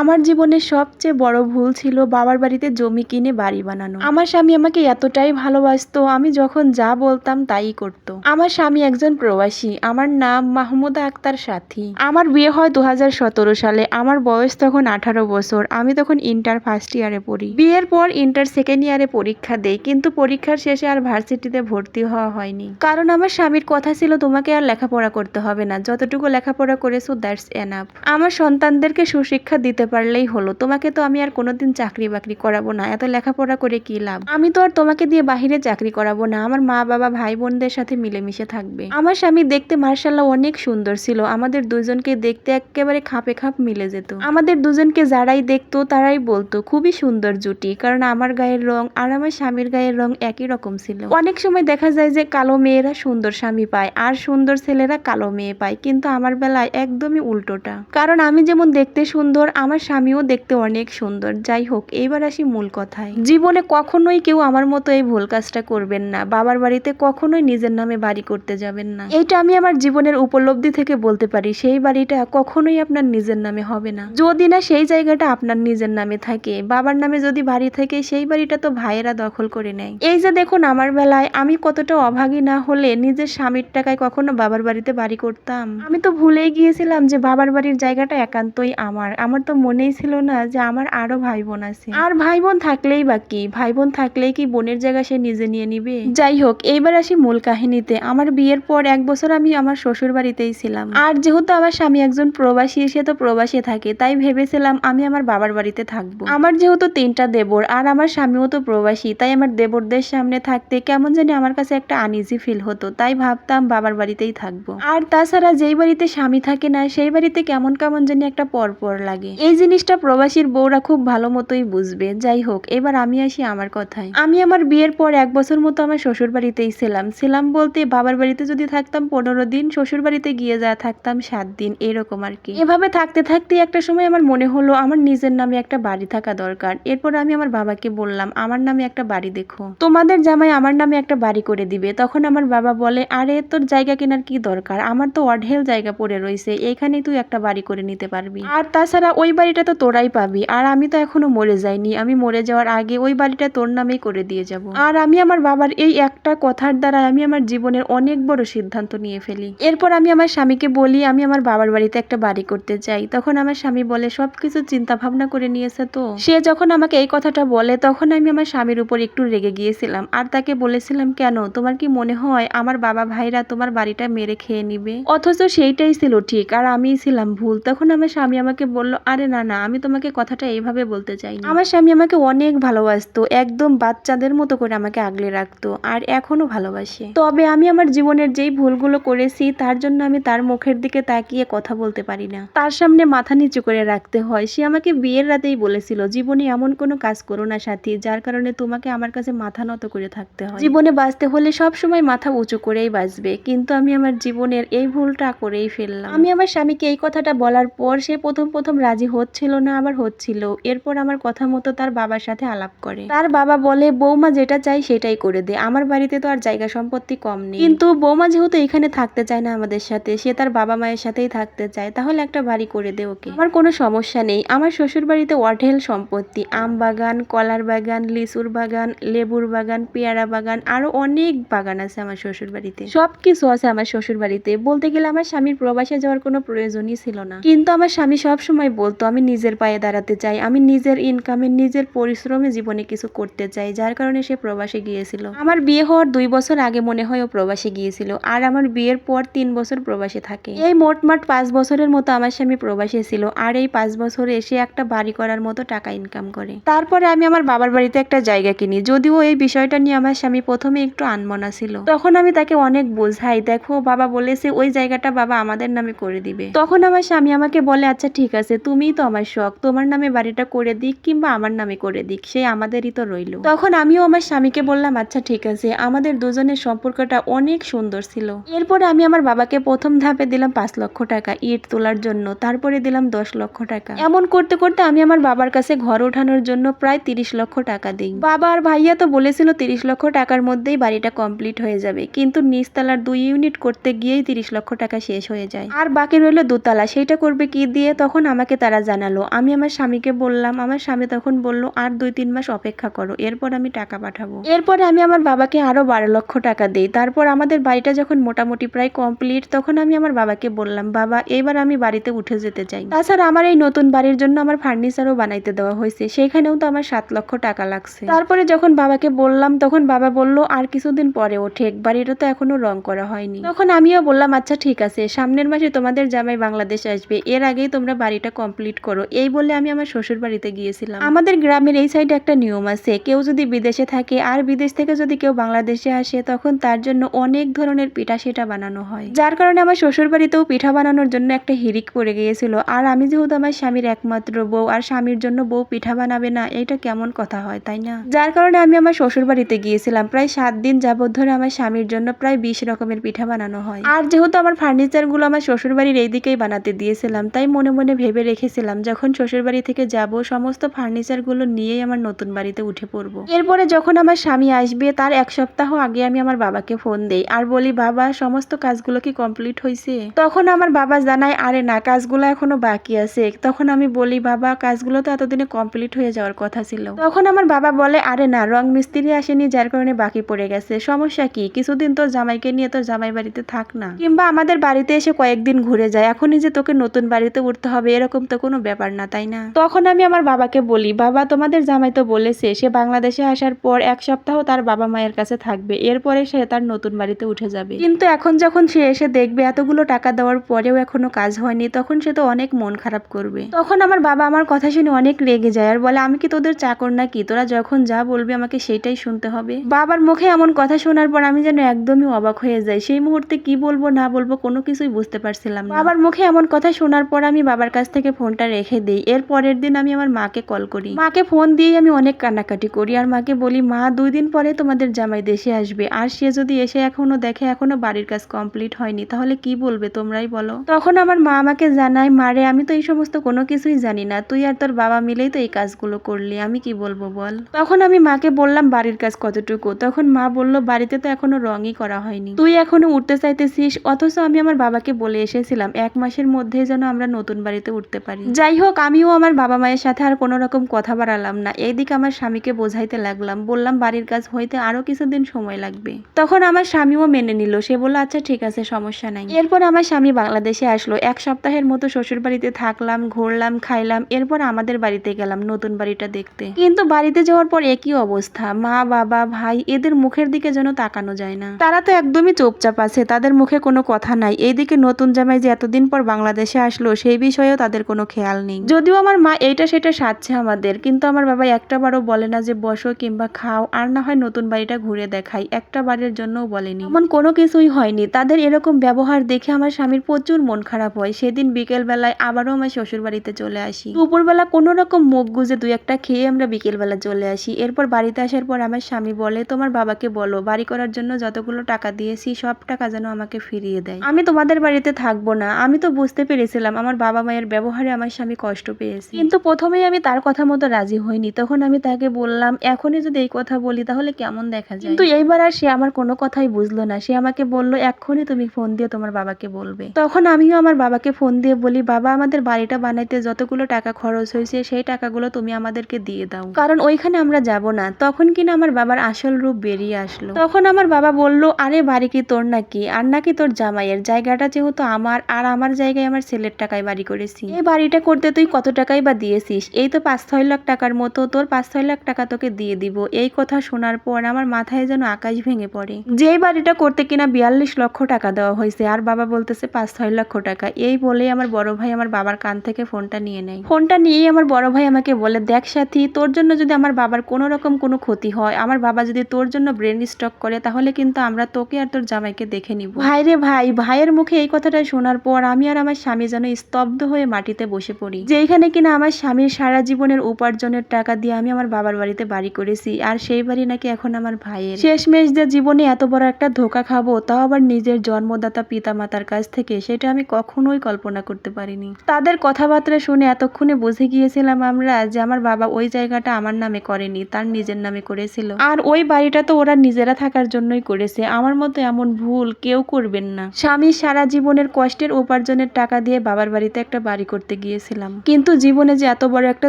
আমার জীবনের সবচেয়ে বড় ভুল ছিল বাবার বাড়িতে জমি কিনে বাড়ি বানানো। আমার স্বামী আমাকে এতটাই ভালোবাসতো, আমি যখন যা বলতাম তাই করতো। আমার স্বামী একজন প্রবাসী, আমার নাম মাহমুদা আক্তার সাথী। আমার বিয়ে হয় দু হাজার সতেরো সালে, আমার বয়স তখন আঠারো বছর, আমি তখন ইন্টার ফার্স্ট ইয়ারে পড়ি। বিয়ের পর ইন্টার সেকেন্ড ইয়ারে পরীক্ষা দেই, কিন্তু পরীক্ষার শেষে আর ভার্সিটিতে ভর্তি হওয়া হয়নি। কারণ আমার স্বামীর কথা ছিল, তোমাকে আর লেখাপড়া করতে হবে না, যতটুকু লেখাপড়া করেছ, দ্যাটস এনাফ। আমার সন্তানদেরকে সুশিক্ষা দিতে পারলেই হলো। তোমাকে তো আমি আর কোনোদিন চাকরি বাকরি করাবো না। এত লেখাপড়া করে কি লাভ? আমি তো আর তোমাকে দিয়ে বাহিরে চাকরি করাবো না। আমার মা, বাবা ভাই বোনদের সাথে মিলেমিশে থাকবে। আমার স্বামী দেখতে মার্শাল্লাহ অনেক সুন্দর ছিল। আমাদের দুজনকে দেখতে একেবারে খাপে খাপ মিলে যেত। আমাদের দুজনকে যারাই দেখতো, তারাই বলতো, খুবই সুন্দর জুটি। কারণ আমার গায়ের রং আর আমার স্বামীর গায়ের রং একই রকম ছিল। অনেক সময় দেখা যায় যে কালো মেয়েরা সুন্দর স্বামী পায় আর সুন্দর ছেলেরা কালো মেয়ে পায়। কিন্তু আমার বেলায় একদমই উল্টোটা। কারণ আমি যেমন দেখতে সুন্দর, আমার স্বামীও দেখতে অনেক সুন্দর। যাই হোক, এইবার আসি মূল কথায়। জীবনে কখনোই কেউ আমার মতো এই ভুল কাজটা করবেন না। বাবার বাড়িতে কখনোই নিজের নামে বাড়ি করতে যাবেন না। এইটা আমি আমার জীবনের উপলব্ধি থেকে বলতে পারি, সেই বাড়িটা কখনোই আপনার নিজের নামে হবে না। যদি না সেই জায়গাটা আপনার নিজের নামে থাকে। বাবার নামে যদি বাড়ি থাকে, সেই বাড়িটা তো ভাইয়েরা দখল করে নেয়। এই যে দেখুন আমার বেলায়, আমি কতটা অভাগী না হলে নিজের স্বামীর টাকায় কখনো বাবার বাড়িতে বাড়ি করতাম। আমি তো ভুলেই গিয়েছিলাম যে বাবার বাড়ির জায়গাটা একান্তই আমার। আমার তো মনেই ছিল না যে আমার আরও ভাই বোন আছে। আর ভাই বোন থাকলেই বা কি? ভাই বোন থাকলেই কি বোনের জায়গা সে নিজে নিয়ে নিবে? যাই হোক, এইবার আসি মূল কাহিনীতে। আমার বিয়ের পর এক বছর আমি আমার শ্বশুর বাড়িতেই ছিলাম। আর যেহেতু আমার স্বামী একজন প্রবাসী, সে তো প্রবাসী থাকে, তাই ভেবেছিলাম আমি আমার বাবার বাড়িতে থাকব। আমার যেহেতু তিনটা দেবর, আর আমার স্বামীও তো প্রবাসী, তাই আমার দেবরদের সামনে থাকতে কেমন জানি আমার কাছে একটা আনইজি ফিল হতো, তাই ভাবতাম বাবার বাড়িতেই থাকব। আর তাছাড়া যেই বাড়িতে স্বামী থাকে না, সেই বাড়িতে কেমন কেমন জানি একটা পর পর লাগে। এই জিনিসটা প্রবাসীর বউরা খুব ভালো মতোই বুঝবে। যাই হোক, এবার আমি আসি আমার কথায়। আমি আমার বিয়ের পর এক বছর মতো আমার শ্বশুর বাড়িতেই ছিলাম। ছিলাম বলতে বাবার বাড়িতে যদি থাকতাম পনেরো দিন শ্বশুর বাড়িতে গিয়ে যা থাকতাম সাত দিন, এরকম আর কি। এভাবে থাকতে থাকতে একটা সময় আমার মনে হলো আমার নিজের নামে একটা বাড়ি থাকা দরকার। এরপর আমি আমার বাবাকে বললাম, আমার নামে একটা বাড়ি দেখো। তোমাদের জামাই আমার নামে একটা বাড়ি করে দিবে। তখন আমার বাবা বলে, আরে, তোর জায়গা কেনার কি দরকার? আমার তো অঢেল জায়গা পড়ে রয়েছে। এখানে তুই একটা বাড়ি করে নিতে পারবি। আর তাছাড়া ওই বাড়িটা তো তোরাই পাবি। আর আমি তো এখনও মরে যাইনি। আমি মরে যাওয়ার আগে ওই বাড়িটা তোর নামেই করে দিয়ে যাব। আর আমি আমার বাবার এই একটা কথার দ্বারা আমি আমার জীবনের অনেক বড় সিদ্ধান্ত নিয়ে ফেলি। এরপর আমি আমার স্বামীকে বলি, আমি আমার বাবার বাড়িতে একটা বাড়ি করতে চাই। তখন আমার স্বামী বলে, সবকিছু চিন্তা ভাবনা করে নিয়েছে তো? সে যখন আমাকে এই কথাটা বলে, তখন আমি আমার স্বামীর উপর একটু রেগে গিয়েছিলাম। আর তাকে বলেছিলাম, কেন? তোমার কি মনে হয় আমার বাবা ভাইরা তোমার বাড়িটা মেরে খেয়ে নিবে? অথচ সেইটাই ছিল ঠিক, আর আমিই ছিলাম ভুল। তখন আমার স্বামী আমাকে বলল, আরে না না, আমি তোমাকে কথাটা এইভাবে বলতে চাই আমার স্বামী আমাকে অনেক ভালোবাসতো, একদম বাচ্চাদের মতো করে আমাকে আগলে রাখতো আর এখনও ভালোবাসে। তবে আমি আমার জীবনের যেই ভুলগুলো করেছি, তার জন্য আমি তার মুখের দিকে তাকিয়ে কথা বলতে পারি না। তার সামনে মাথা নিচু করে রাখতে হয়। সে আমাকে বিয়ের রাতেই বলেছিল, জীবনে এমন কোনো কাজ করো না সাথী, যার কারণে তোমাকে আমার কাছে মাথা নত করে থাকতে হয়। জীবনে বাঁচতে হলে সব সময় মাথা উঁচু করেই বাঁচবে, কিন্তু আমি আমার জীবনের এই ভুলটা করেই ফেললাম। আমি আমার স্বামীকে এই কথাটা বলার পর সে প্রথম প্রথম রাজি হচ্ছিল না, আবার হচ্ছিল। এরপর আমার কথা মতো তার বাবার সাথে আলাপ করে। তার বাবা বলে, বৌমা যেটা চাই সেটাই করে দে। আমার বাড়িতে তো আর জায়গা সম্পত্তি কম নেই। কিন্তু বৌমা যেহেতু এখানে থাকতে চায় না আমাদের সাথে, সে তার বাবা মায়ের সাথেই থাকতে চায়। তাহলে একটা বাড়ি করে দে ওকে। আমার কোনো সমস্যা নেই। আমার শ্বশুর বাড়িতে অঢেল সম্পত্তি। আম বাগান, কলার বাগান, লিচুর বাগান, লেবুর বাগান, পেয়ারা বাগান, আরও অনেক বাগান আছে আমার শ্বশুর বাড়িতে সব কিছু আছে আমার শ্বশুর বাড়িতে বলতে গেলে আমার স্বামীর প্রবাসে যাওয়ার কোনো প্রয়োজনই ছিল না। কিন্তু আমার স্বামী সব সময় বলতো আমি নিজের পায়ে দাঁড়াতে চাই। আমি নিজের ইনকামে নিজের পরিশ্রমে জীবনে কিছু করতে চাই, যার কারণে সে প্রবাসে গিয়েছিল। আমার বিয়ে হওয়ার দুই বছর আগে মনে হয় ও প্রবাসে গিয়েছিল, আর আমার বিয়ের পর তিন বছর প্রবাসে থাকে। এই মোটমাট পাঁচ বছরের মতো আমার স্বামী প্রবাসে ছিল, আর এই পাঁচ বছরে এসে একটা বাড়ি করার মতো টাকা ইনকাম করে। তারপরে আমি আমার বাবার বাড়িতে একটা জায়গা কিনি, যদিও এই বিষয়টা নিয়ে আমার স্বামী প্রথমে একটু আনমনা ছিল। তখন আমি তাকে অনেক বোঝাই, দেখো, বাবা বলেছে ওই জায়গাটা বাবা আমাদের নামে করে দিবে। তখন আমার স্বামী আমাকে বলে আচ্ছা ঠিক আছে তুমিই তো আমার শখ। তোমার নামে বাড়িটা করে দিক কিংবা আমার নামে করে দিক সেই আমাদেরই তো রইল। তখন আমিও আমার স্বামীকে বললাম আচ্ছা ঠিক আছে। আমাদের দুজনের সম্পর্কটা অনেক সুন্দর ছিল। এরপরে আমি আমার বাবাকে প্রথম ধাপে দিলাম পাঁচ লক্ষ টাকা ইট তোলার জন্য। তারপরে দিলাম দশ লক্ষ টাকা। এমন করতে করতে আমি আমার বাবার কাছে ঘর ওঠানোর জন্য প্রায় তিরিশ লক্ষ টাকা দিই। বাবা আর ভাইয়া তো বলেছিল, তিরিশ লক্ষ টাকার মধ্যেই বাড়িটা কমপ্লিট হয়ে যাবে। কিন্তু নিচতলার দুই ইউনিট করতে গিয়েই তিরিশ লক্ষ টাকা শেষ হয়ে যায়। আর বাকি রইল দোতলা। সেইটা করবে কি দিয়ে? তখন আমাকে তারা জানালো। আমি আমার স্বামীকে বললাম, আমার স্বামী তখন বলল, আর দুই তিন মাস অপেক্ষা করো, এরপর আমি টাকা পাঠাবো। এরপরে আমি আমার বাবাকে আরও বারো লক্ষ টাকা দিই। তারপর আমাদের বাড়িটা যখন মোটামুটি প্রায় কমপ্লিট তখন আমি আমার বাবাকে বললাম, বাবা, এবার আমি বাড়িতে উঠে যেতে চাই। তাছাড়া আমার এই নতুন বাড়ির জন্য আমার ফার্নিচারও বানাইতে দেওয়া হয়েছে। সেখানেও তো আমার সাত লক্ষ টাকা লাগছে। তারপরে যখন বাবাকে বললাম, তখন বাবা বলল, আর কিছুদিন পরে ওঠে বাড়িটা তো এখনও রং করা হয়নি। তখন আমিও বললাম আচ্ছা ঠিক আছে, সামনের মাসে তোমাদের জামাই বাংলাদেশ আসবে, এর আগেই তোমরা বাড়িটা কমপ্লিট করো। এই বলে আমি আমার শ্বশুর বাড়িতে গিয়েছিলাম। আমাদের গ্রামের এই সাইডে একটা নিয়ম আছে, কেউ যদি বিদেশে থাকে আর বিদেশ থেকে যদি কেউ বাংলাদেশে আসে, তখন তার জন্য অনেক ধরনের পিঠা সেটা বানানো হয়। যার কারণে আমার শ্বশুর বাড়িতেও পিঠা বানানোর জন্য একটা হিরিক পড়ে গিয়েছিল। আর আমি যেহেতু আমার স্বামীর একমাত্র বউ, আর স্বামীর জন্য বউ পিঠা বানাবে না এটা কেমন কথা হয়, তাই না? যার কারণে আমি আমার শ্বশুর বাড়িতে গিয়েছিলাম। প্রায় সাত দিন যাবত ধরে আমার স্বামীর জন্য প্রায় বিশ রকমের পিঠা বানানো হয়। আর যেহেতু আমার ফার্নিচারগুলো আমার শ্বশুর বাড়ির এই দিকেই বানাতে দিয়েছিলাম, তাই মনে মনে ভেবে রেখেছিলাম যখন শ্বশুর বাড়ি থেকে যাব, সমস্ত ফার্নিচারগুলো নিয়েই আমার নতুন বাড়িতে উঠে পড়ব। এরপরে যখন আমার স্বামী আসবে, তার এক সপ্তাহ আগে আমি আমার বাবাকে ফোন দেই আর বলি, বাবা, সমস্ত কাজগুলো কি কমপ্লিট হয়েছে তখন আমার বাবা জানায়, আরে না, কাজগুলো এখনও বাকি আছে। তখন আমি বলি, বাবা, কাজগুলো তো এতদিনে কমপ্লিট হয়ে যাওয়ার কথা ছিল। তখন আমার বাবা বলে, আরে না, রং মিস্ত্রি আসেনি, যার কারণে বাকি পড়ে গেছে। সমস্যা কি? কিছুদিন তোর জামাইকে নিয়ে তোর জামাই বাড়িতে থাক না। কিংবা আমাদের বাড়িতে এসে কয়েকদিন ঘুরে যায়, এখনই যে তোকে নতুন বাড়িতে উঠতে হবে, এরকম তো কোনো ব্যাপার না, তাই না? তখন আমি আমার বাবাকে বলি, বাবা, তোমাদের জামাই তো বলেছে, সে বাংলাদেশে আসার পর এক সপ্তাহ তার বাবা মায়ের কাছে থাকবে, এরপরে সে তার নতুন বাড়িতে উঠে যাবে। কিন্তু এখন যখন সে এসে দেখবে এতগুলো টাকা দেওয়ার পরেও এখনও কাজ হয়নি, তখন সে তো অনেক মন খারাপ করবে। তখন আমার বাবা আমার কথা শুনে অনেক রেগে যায় আর বলে, আমি কি তোদের চাকর নাকি? তোরা যখন যা বলবি আমাকে সেটাই শুনতে হবে। বাবার মুখে এমন কথা শোনার পর আমি যেন একদমই অবাক হয়ে যাই, সেই মুহূর্তে কি বলব না বলব কোনো কিছুই বুঝতে পারছিলাম না। বাবার মুখে এমন কথা শোনার পর আমি বাবার কাছ থেকে ফোনটা রেখে দিই। এর পরের দিন আমি আমার মাকে কল করি। মাকে ফোন দিয়ে আমি অনেক কান্নাকাটি করি আর মাকে বলি, মা, দুই দিন পরে তোমাদের জামাই দেশে আসবে। আর সে যদি এসে এখনও দেখে এখনও বাড়ির কাজ কমপ্লিট হয়নি, তাহলে কি বলবে তোমরাই বলো? তখন আমার মা আমাকে জানায় মারে আমি তো এই সমস্ত কোনো কিছুই জানি না। তুই আর তোর বাবা মিলেই তো এই কাজগুলো করলি। আমি কি বলব বল? তখন আমি মাকে বললাম, বাড়ির কাজ কতটুকু? তখন মা বলল, বাড়িতে তো এখনও রঙই করা হয়নি। তুই এখনও উঠতে চাইতেছিস, অথচ আমি আমার বাবাকে বলে এসেছিলাম, এক মাসের মধ্যে যেন আমরা নতুন বাড়িতে উঠতে পারি। যাই হোক আমিও আমার বাবা মায়ের সাথে আর কোনো রকম কথা বাড়ালাম না। এইদিকে আমার স্বামীকে বোঝাইতে লাগলাম। বললাম, বাড়ির কাজ হইতে আরও কিছুদিন সময় লাগবে। তখন আমার স্বামীও মেনে নিল। সে বলল আচ্ছা ঠিক আছে, সমস্যা নাই। এরপর আমার স্বামী বাংলাদেশে আসলো। এক সপ্তাহের মতো শ্বশুর বাড়িতে থাকলাম, ঘুরলাম, খাইলাম। এরপর আমাদের বাড়িতে গেলাম নতুন বাড়িটা দেখতে। কিন্তু বাড়িতে যাওয়ার পর একই অবস্থা। মা, বাবা, ভাই, এদের মুখের দিকে যেন তাকানো যায় না। তারা তো একদমই চোপচাপ আছে, তাদের মুখে কোনো কথা নাই। এইদিকে নতুন জামাই যে এতদিন পর বাংলাদেশে আসলো, সেই বিষয়েও তাদের কোনো খেয়াল নেই। যদিও আমার মা এইটা সেটা সাজছে আমাদের, কিন্তু আমার বাবা একটা বারও বলে না যে বসো কিংবা খাও, আর না হয় নতুন বাড়িটা ঘুরে দেখাই। একটা বারের জন্যও বলেনি। এমন কোনো কিছুই হয়নি। তাদের এরকম ব্যবহার দেখে আমার স্বামীর প্রচুর মন খারাপ হয়। সেদিন বিকেল বেলায় আবারও আমার শ্বশুর বাড়িতে চলে আসি। দুপুরবেলা কোনো রকম মুখ গুজে দুই একটা খেয়ে আমরা বিকেল বেলা চলে আসি। এরপর বাড়িতে আসার পর আমার স্বামী বলে, তোমার বাবাকে বলো, বাড়ি করার জন্য যতগুলো টাকা দিয়েছি, সব টাকা যেন আমাকে ফিরিয়ে দেয়। আমি তোমাদের বাড়িতে থাকব না। আমি তো বুঝতে পেরেছিলাম, আমার বাবা মায়ের ব্যবহারে আমার স্বামী কষ্ট পেয়েছে। কিন্তু প্রথমেই আমি তার কথা মতো রাজি হইনি। তখন আমি তাকে বললাম এখনই যদি এই কথা বলি তাহলে কেমন দেখা যায়? কিন্তু এইবার আর সে আমার কোনো কথাই বুঝলো না। সে আমাকে বলল এক্ষুনি তুমি ফোন দিয়ে তোমার বাবাকে বলবে। তখন আমিও আমার বাবাকে ফোন দিয়ে বলি বাবা আমাদের বাড়িটা বানাইতে যতগুলো টাকা খরচ হয়েছে সেই টাকাগুলো তুমি আমাদেরকে দিয়ে দাও। কারণ ওইখানে আমরা যাব না। তখন কিনা আমার বাবার আসল রূপ বেরিয়ে আসলো। তখন আমার বাবা বলল আরে বাড়ি কি তোর নাকি? আর নাকি তোর জামাইয়ের? জায়গাটা যেহেতু আমার আর আমার জায়গায় আমার ছেলের টাকায় বাড়ি করেছি। এই বাড়িটা করতে তুই কত টাকাই বা দিয়েছিস? এই তো পাঁচ ছয় লাখ টাকার মতো তোর পাঁচ ছয় লাখ টাকা তোকে দিয়ে দিব। এই কথা শোনার পর আমার মাথায় যেন আকাশ ভেঙে পড়ে। যেই বাড়িটা করতে কিনা বিয়াল্লিশ লক্ষ টাকা দেওয়া হয়েছে, আর বাবা বলতেছে পাঁচ ছয় লক্ষ টাকা। এই বলেই আমার বড় ভাই আমার বাবার কান থেকে ফোনটা নিয়ে নেয়। ফোনটা নিয়েই আমার বড় ভাই আমাকে বলে, দেখ সাথী, তোর জন্য যদি আমার বাবার কোনো রকম কোনো ক্ষতি হয়, আমার বাবা যদি তোর জন্য ব্রেন স্টক করে, তাহলে কিন্তু আমরা তোকে আর তোর জামাইকে দেখে নিব। ভাই রে ভাই, ভাইয়ের মুখে এই কথাটা শোনার পর আমি আর আমার স্বামী যেন স্তব্ধ হয়ে মাটিতে বসে পড়ি। যেখানে কিনা আমার স্বামীর সারা জীবনের উপার্জনের টাকা দিয়ে আমি আমার বাবার বাড়িতে বাড়ি করেছি, আর সেই বাড়ি নাকি এখন আমার ভাইয়ের। শেষমেশ যে জীবনে এত বড় একটা ধোকা খাব, তাও আবার নিজের জন্মদাতা পিতা মাতার কাছ থেকে, সেটা আমি কখনোই কল্পনা করতে পারিনি। তাদের কথাবার্তা শুনে এতক্ষণে বুঝে গিয়েছিলাম আমরা যে আমার বাবা ওই জায়গাটা আমার নামে করেনি, তার নিজের নামে করেছিল। আর ওই বাড়িটা তো ওরা নিজেরা থাকার জন্যই করেছে, আমার মতো এমন ভুল কেউ করবেন না। স্বামী সারা জীবনের কষ্টের উপার্জনের টাকা দিয়ে বাবার বাড়িতে একটা বাড়ি করতে গিয়ে গিয়েছিলাম কিন্তু জীবনে যে এত বড় একটা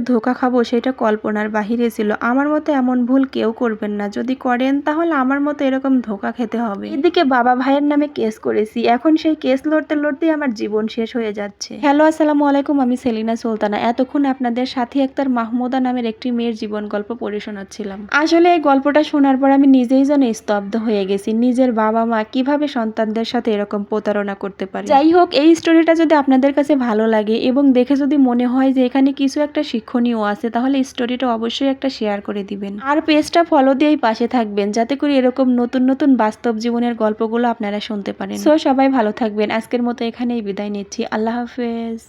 ধোকা খাব সেটা কল্পনার বাহিরে ছিল। আমার মতো এমন ভুল কেউ করবেন না। যদি করেন তাহলে আমার মতো এরকম ধোকা খেতে হবে। এদিকে বাবা ভাইয়ের নামে কেস করেছি। এখন সেই কেস লড়তে লড়তেই আমার জীবন শেষ হয়ে যাচ্ছে। হ্যালো আসসালামু আলাইকুম। আমি সেলিনা সুলতানা। এতক্ষণ আপনাদের সাথী আক্তার মাহমুদা নামের একটি মেয়ের জীবন গল্প পড়ে শোনাচ্ছিলাম। আসলে এই গল্পটা শোনার পর আমি নিজেই যেন স্তব্ধ হয়ে গেছি। নিজের বাবা মা কীভাবে সন্তানদের সাথে এরকম প্রতারণা করতে পারে? যাই হোক এই স্টোরিটা যদি আপনাদের কাছে ভালো লাগে এবং দেখে যদি মনে হয় যে এখানে কিছু একটা শিক্ষণীয় আছে, তাহলে স্টোরিটা অবশ্যই একটা শেয়ার করে দিবেন। আর পেজটা ফলো দিয়েই পাশে থাকবেন, যাতে করে এরকম নতুন নতুন বাস্তব জীবনের গল্পগুলো আপনারা শুনতে পারেন। সো সবাই ভালো থাকবেন। আজকের মতো এখানেই বিদায় নিচ্ছি। আল্লাহ হাফেজ।